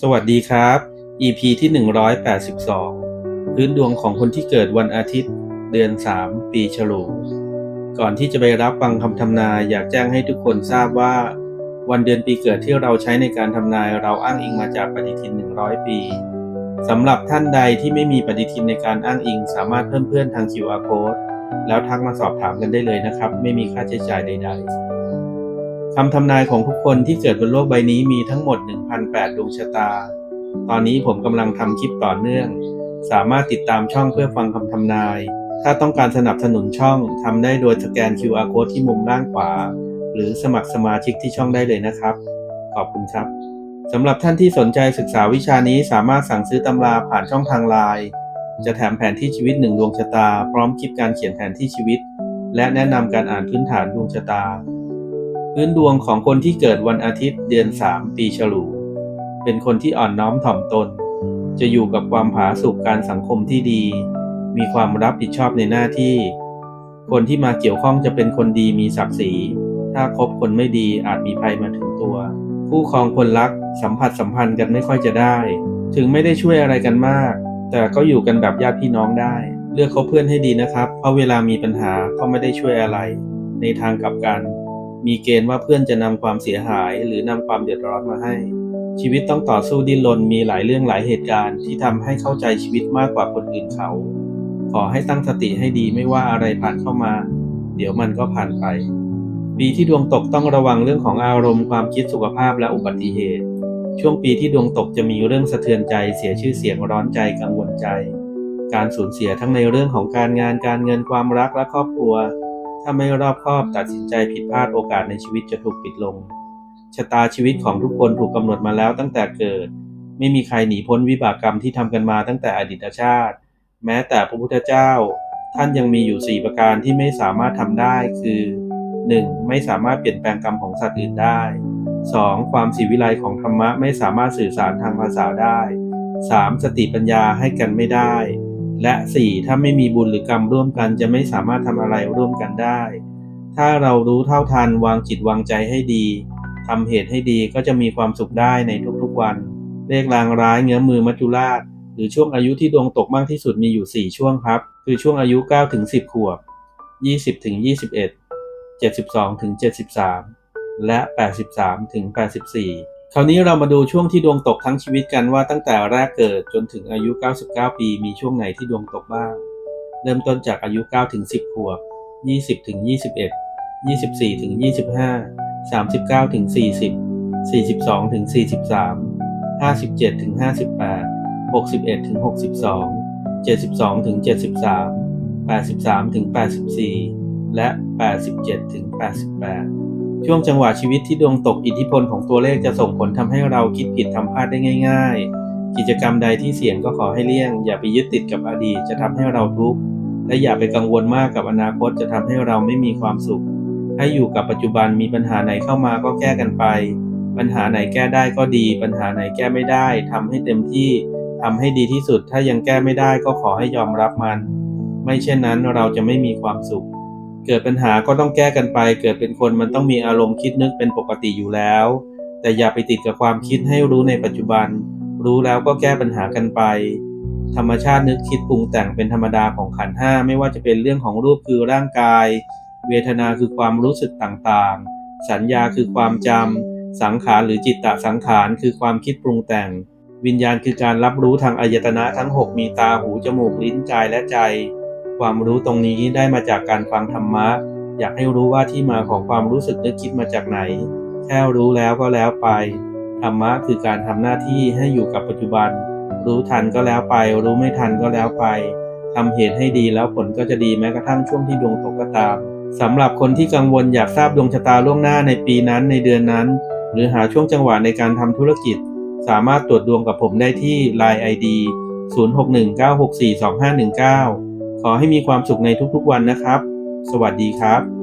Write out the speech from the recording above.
สวัสดีครับ EP ที่ 182 พื้นดวงของคนที่เกิดวันอาทิตย์ เดือน 3 ปีฉลูก่อนที่จะไปรับฟังคำทำนายอยากแจ้งให้ทุกคนทราบว่า วันเดือนปีเกิดที่เราใช้ในการทำนายเราอ้างอิงมาจากปฏิทิน 100 ปีสำหรับท่านใดที่ไม่มีปฏิทินในการอ้างอิง สามารถเพิ่มเพื่อนทาง QR code แล้วทักมาสอบถามกันได้เลยนะครับ ไม่มีค่าใช้จ่ายใด ๆ คำทำนายของทุกคนที่เกิดบนโลกใบนี้มีทั้งหมด 1,008ดวงชะตา ตอนนี้ผมกำลังทำคลิปต่อเนื่อง สามารถติดตามช่องเพื่อฟังคำทำนาย ถ้าต้องการสนับสนุนช่องทำได้โดยสแกน QR code ที่มุมด้านขวา หรือสมัครสมาชิกที่ช่องได้เลยนะครับ ขอบคุณครับสำหรับท่านที่สนใจศึกษาวิชานี้สามารถสั่งซื้อตำราผ่านช่องทางไลน์จะแถมแผนที่ชีวิตหนึ่งดวงชะตา พร้อมคลิปการเขียนแผนที่ชีวิต และแนะนำการอ่านพื้นฐานดวงชะตา พื้นดวงของคนที่เกิดวันอาทิตย์เดือน3ปีฉลู เป็นคนที่อ่อนน้อมถ่อมตน จะอยู่กับความผาสุกการสังคมที่ดี มีความรับผิดชอบในหน้าที่ คนที่มาเกี่ยวข้องจะเป็นคนดีมีศักดิ์ศรี ถ้าคบคนไม่ดีอาจมีภัยมาถึงตัว คู่ครองคนรักสัมผัสสัมพันธ์กันไม่ค่อยจะได้ ถึงไม่ได้ช่วยอะไรกันมาก แต่ก็อยู่กันแบบญาติพี่น้องได้ เลือกคบเพื่อนให้ดีนะครับ เพราะเวลามีปัญหาก็ไม่ได้ช่วยอะไร ในทางกลับกัน มีเกณฑ์ว่าเพื่อนจะนำความเสียหายหรือนำความเดือดร้อนมาให้ ชีวิตต้องต่อสู้ดิ้นรนมีหลายเรื่องหลายเหตุการณ์ที่ทำให้เข้าใจชีวิตมากกว่าคนอื่นเขา ขอให้ตั้งสติให้ดีไม่ว่าอะไรผ่านเข้ามา เดี๋ยวมันก็ผ่านไป ปีที่ดวงตกต้องระวังเรื่องของอารมณ์ความคิดสุขภาพและอุบัติเหตุ ช่วงปีที่ดวงตกจะมีเรื่องสะเทือนใจ เสียชื่อเสียงร้อนใจกังวลใจ การสูญเสียทั้งในเรื่องของการงานการเงินความรักและครอบครัว ถ้าไม่รอบคอบตัดสินใจผิดพลาดโอกาสในชีวิตจะถูกปิดลง ชะตาชีวิตของทุกคนถูกกำหนดมาแล้วตั้งแต่เกิด ไม่มีใครหนีพ้นวิบากกรรมที่ทำกันมาตั้งแต่อดีตชาติ แม้แต่พระพุทธเจ้า ท่านยังมีอยู่ 4 ประการที่ไม่สามารถทำได้คือ 1. ไม่สามารถเปลี่ยนแปลงกรรมของสัตว์อื่นได้ 2. ความสีวิไลของธรรมะไม่สามารถสื่อสารทางภาษาได้ 3. สติปัญญาให้กันไม่ได้ และ 4. ถ้าไม่มีบุญหรือกรรมร่วมกันจะไม่สามารถทำอะไรร่วมกันได้ ถ้าเรารู้เท่าทันวางจิตวางใจให้ดีทำเหตุให้ดีก็จะมีความสุขได้ในทุกๆวัน เลขรางร้ายเงื้อมือมัจจุราช หรือช่วงอายุที่ดวงตกมากที่สุดมีอยู่ 4 ช่วงครับ คือช่วงอายุ 9 ถึง 10 ขวบ 20 ถึง 21 72 ถึง 73 และ 83 ถึง 84 คราวนี้เรามาดูช่วงที่ดวงตกทั้งชีวิตกันว่าตั้งแต่แรกเกิดจนถึงอายุ 99 ปีมีช่วงไหนที่ดวงตกบ้าง เริ่มต้นจากอายุ 9 ถึง 10 ขวบ 20 ถึง 21 24 ถึง 25 39 ถึง 40 42 ถึง 43 57 ถึง 58 61 ถึง 62 72 ถึง 73 83 ถึง 84 และ 87 ถึง 88 ช่วงจังหวะชีวิตที่ดวงตกอิทธิพลของตัวเลขจะส่งผลทำให้เราคิดผิดทำพลาดได้ง่าย ๆ กิจกรรมใดที่เสี่ยงก็ขอให้เลี่ยง อย่าไปยึดติดกับอดีตจะทำให้เราทุกข์และอย่าไปกังวลมากกับอนาคตจะทำให้เราไม่มีความสุข ให้อยู่กับปัจจุบันมีปัญหาไหนเข้ามาก็แก้กันไป ปัญหาไหนแก้ได้ก็ดี ปัญหาไหนแก้ไม่ได้ทำให้เต็มที่ทำให้ดีที่สุด ถ้ายังแก้ไม่ได้ก็ขอให้ยอมรับมัน ไม่เช่นนั้นเราจะไม่มีความสุข เกิดปัญหาก็ต้องแก้กันไป เกิดเป็นคนมันต้องมีอารมณ์คิดนึกเป็นปกติอยู่แล้ว แต่อย่าไปติดกับความคิดให้รู้ในปัจจุบัน รู้แล้วก็แก้ปัญหากันไป ธรรมชาตินึกคิดปรุงแต่งเป็นธรรมดาของขันห้าไม่ว่าจะเป็นเรื่องของรูปคือร่างกาย เวทนาคือความรู้สึกต่างๆ สัญญาคือความจำสังขารหรือจิตตสังขารคือความคิดปรุงแต่ง วิญญาณคือการรับรู้ทางอายตนะทั้ง 6 มีตาหูจมูกลิ้นกายและใจ ความรู้ตรงนี้ได้มาจากการฟังธรรมะ อยากให้รู้ว่าที่มาของความรู้สึกนึกคิดมาจากไหน แค่รู้แล้วก็แล้วไป ธรรมะคือการทำหน้าที่ให้อยู่กับปัจจุบัน รู้ทันก็แล้วไป รู้ไม่ทันก็แล้วไปทำเหตุให้ดีแล้วผลก็จะดีแม้กระทั่งช่วงที่ดวงตกก็ตามสำหรับคนที่กังวลอยากทราบดวงชะตาล่วงหน้าในปีนั้นในเดือนนั้น หรือหาช่วงจังหวะในการทำธุรกิจ สามารถตรวจดวงกับผมได้ที่ Line ID 0619642519 ขอให้มีความสุขในทุกๆวันนะครับ สวัสดีครับ